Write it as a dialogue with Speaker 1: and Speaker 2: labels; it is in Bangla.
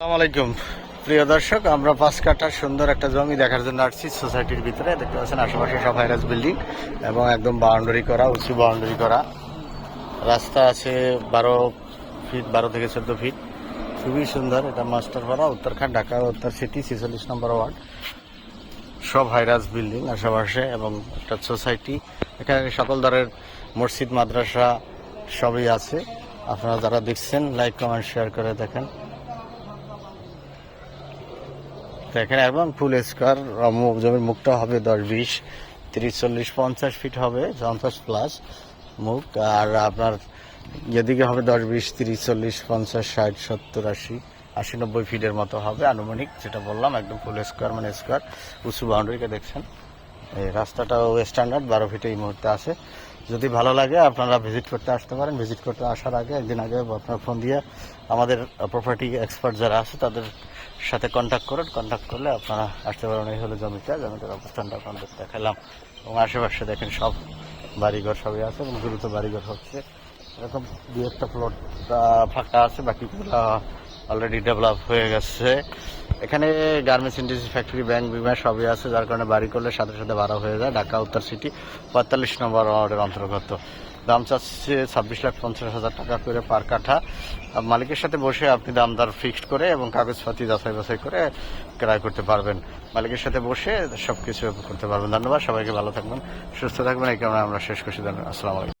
Speaker 1: আলাইকুম। প্রিয় দর্শক, আমরা পাঁচ কাঠার সুন্দর একটা জমি দেখার জন্য আসছি সোসাইটির ভিতরে। দেখতে পাচ্ছেন আশেপাশে সব হাইরাস বিল্ডিং এবং একদম বাউন্ডারি করা, উঁচু বাউন্ডারি করা। রাস্তা আছে বারো ফিট বারো থেকে চোদ্দ ফিট খুবই সুন্দর, এটা মাস্টারপাড়া উত্তরখান, ঢাকা, উত্তর সিটি ছেচল্লিশ নম্বর ওয়ার্ড। সব হাইরাস বিল্ডিং আশেপাশে এবং একটা সোসাইটি। এখানে সকল ধরনের মসজিদ, মাদ্রাসা সবই আছে। আপনারা যারা দেখছেন লাইক কমেন্ট শেয়ার করে দেখেন। দেখেন এবং ফুল স্কোয়ার জমির মুখটা হবে দশ বিশ, তিরিশ, চল্লিশ, পঞ্চাশ ফিট হবে, পঞ্চাশ প্লাস মুখ। আর আপনার যেদিকে হবে দশ বিশ, তিরিশ, চল্লিশ, পঞ্চাশ, ষাট, সত্তর, আশি আশি নব্বই ফিটের মতো হবে আনুমানিক, যেটা বললাম, একদম ফুল স্কোয়ার মানে স্কোয়ার উঁচু বাউন্ডারিকে দেখছেন। এই রাস্তাটাও স্ট্যান্ডার্ড বারো ফিটে এই মুহূর্তে আছে। যদি ভালো লাগে, আপনারা ভিজিট করতে আসতে পারেন। ভিজিট করতে আসার আগে, একদিন আগে আপনার ফোন দিয়ে আমাদের প্রপার্টি এক্সপার্ট যারা আছে, তাদের সাথে কন্ট্যাক্ট করুন। কন্ট্যাক্ট করলে আপনারা আসতে পারেন। এই হলো জমিটা। জমিটার অবস্থানটা আপনাদের দেখালাম। এবং আশেপাশে দেখেন সব বাড়িঘর সবই আছে এবং দ্রুত বাড়িঘর হচ্ছে। এরকম দু একটা প্লট ফাঁকা আছে। বাকিগুলো অলরেডি ডেভেলপ হয়ে গেছে। এখানে গার্মেন্টস ইন্ডাস্ট্রি ফ্যাক্টরি ব্যাংক বিমা সবই আছে, যার কারণে বাড়ি করলে সাথে সাথে ভাড়া হয়ে যায়। ঢাকা, উত্তর সিটি পঁয়তাল্লিশ নম্বর ওয়ার্ডের অন্তর্গত। দাম চাচ্ছে ছাব্বিশ লাখ পঞ্চাশ হাজার টাকা করে পার কাঠা। মালিকের সাথে বসে আপনি দামদার ফিক্সড করে এবং কাগজপাতি যাচাই বাছাই করে ক্রয় করতে পারবেন। মালিকের সাথে বসে সব কিছু করতে পারবেন। ধন্যবাদ, সবাইকে ভালো থাকবেন, সুস্থ থাকবেন। এই কারণে আমরা শেষ করছি। ধন্যবাদ, আসসালামু আলাইকুম।